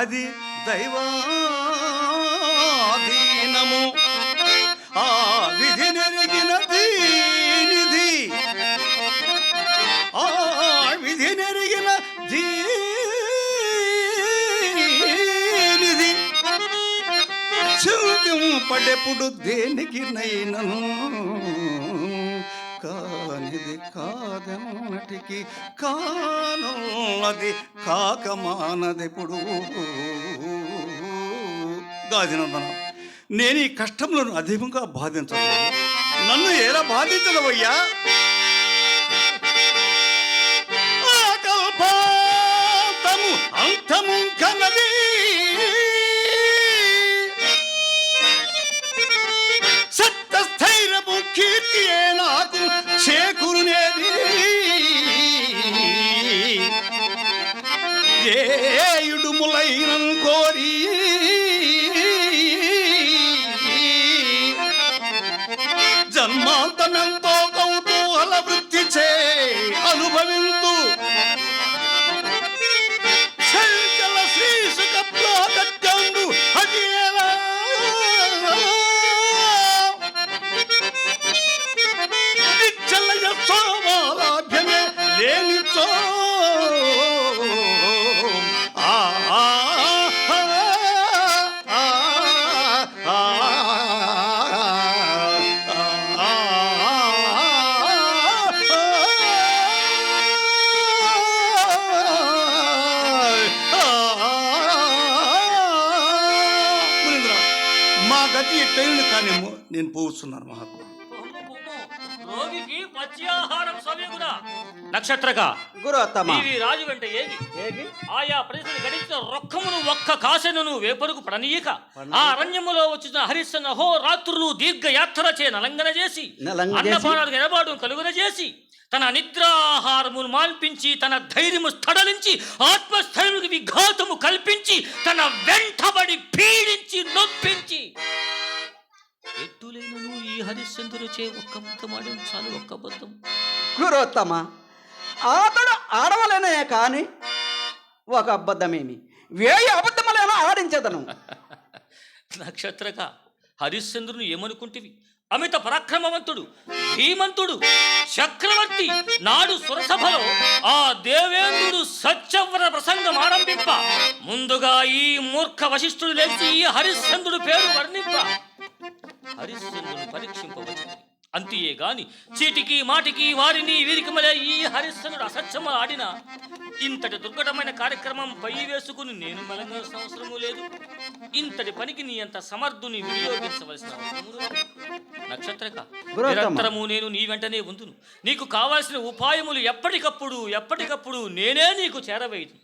అది దైవాధీనము. ఆ విధి నెరిగిన దీనిది ఆ విధి నెరిగిన దీనిది చూద్యం పడెప్పుడు దేనికి నైనను కానిది కాదన్నటికి కానున్నది కాకమానదెప్పుడు గాదినందన నేను ఈ కష్టంలో అధికంగా బాధించలేదు నన్ను ఎలా బాధించదవయ్యా అంతము కన్నది. ఏ కోరి జన్మాంత మా గతి ఎట్టయిన కానేమో నేను పోతున్నాను మహాత్మా. రోగికి పచ్యాహారం సమయమునా. నక్షత్రక గురుత్తమ నీవి రాజు వెంట ఏగి. ఏగి? ఆయా ప్రజలు గడించిన రొక్కమును ఒక్క కాసెను వేపరుకు పడనీయక ఆ అరణ్యములో వచ్చిన హరిశ్చన హో రాత్రులు దీర్ఘ యాత్ర చే నలంగన చేసి ఎనబాటు కలుగున చేసి తన నిద్రాహారమును మాన్పించి తన ధైర్యము స్థడలించి ఆత్మస్థైర్యముకి విఘాతము కల్పించి తన వెంటబడి పీడించి హరిశ్చంద్రుడు చే ఒక్క ముద్దమాడి చాలు ఒక్క బద్దం గురుత్తమ అతడు ఆడవలేనే కాని ఒక అబద్ధమేమి? వేయి అబద్ధములేనా ఆడించదను. నక్షత్రక హరిశ్చంద్రుని ఏమనుకుంటివి? అమిత పరాక్రమవంతుడు ధీమంతుడు చక్రవర్తి నాడు సురసభలో ఆ దేవేంద్రుడు సత్యవ్ర ప్రసంగం ఆరంభింప. ముందుగా ఈ మూర్ఖ వశిష్ఠుడు లేచి ఈ హరిశ్చంద్రుడు పేరు వర్ణింప. హరిశ్చంద్రుని పరీక్షింపవచ్చింది అంతియే గాని చీటికి మాటికి వారిని వీరికమలే ఈ హరిశ్చంద్రుడు అసత్యమ ఆడిన ఇంతటి దుర్ఘటమైన కార్యక్రమం పై వేసుకుని నేను మెలంగాల్సిన అవసరము లేదు. ఇంతటి పనికి నీ అంత సమర్థుని వినియోగించవలసిన. నక్షత్రక. నిరంతరము నేను నీ వెంటనే ఉందును. నీకు కావాల్సిన ఉపాయములు ఎప్పటికప్పుడు ఎప్పటికప్పుడు నేనే నీకు చేరవేయదు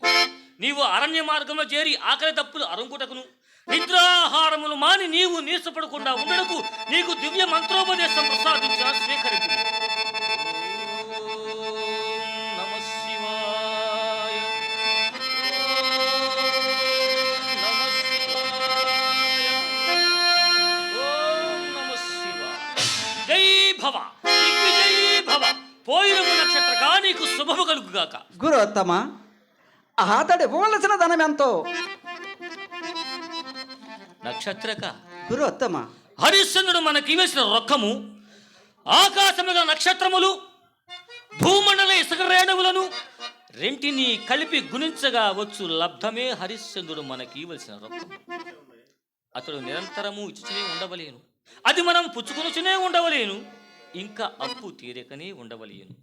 నీవు అరణ్య మార్గంలో చేరి ఆకలి తప్పులు అరుంకుటకును నిద్రాహారములు మాని నీవు నీసపడకుండా ఉండడకు నీకు దివ్య మంత్రోపదేశం ప్రసాదించిన స్వీకరించు నీకు శుభము కలుగుగాక. గురు గురుత్తమ అతడు ఇవ్వవలసిన ధనం ఎంతో నక్షత్రక. గురుత్తమ హరిశ్చంద్రుడు మనకి ఇవ్వసిన రొక్కము ఆకాశముల నక్షత్రములు భూమండల ఇసుక రేణువులను రెంటిని కలిపి గుణించగా వచ్చు లబ్ధమే హరిశ్చంద్రుడు మనకి ఇవ్వలసిన రొక్కం అతడు నిరంతరము ఇచ్చుచునే ఉండవలేను. అది మనం పుచ్చుకొనుచునే ఉండవలేను. ఇంకా అప్పు తీరకనే ఉండవలేను.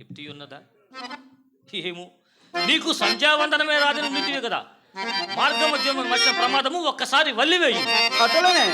ఎప్తి ఉన్నదా ఏమో. నీకు సంధ్యావందనమే రాదని నింటివి కదా. మార్గ మధ్యమ మధ్య ప్రమాదము ఒక్కసారి వల్లివేయి. అట్లనే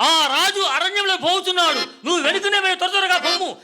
ఆ రాజు అరణ్యంలో పోతున్నాడు. నువ్వు వెనుకనే త్వర త్వరగా పొమ్ము.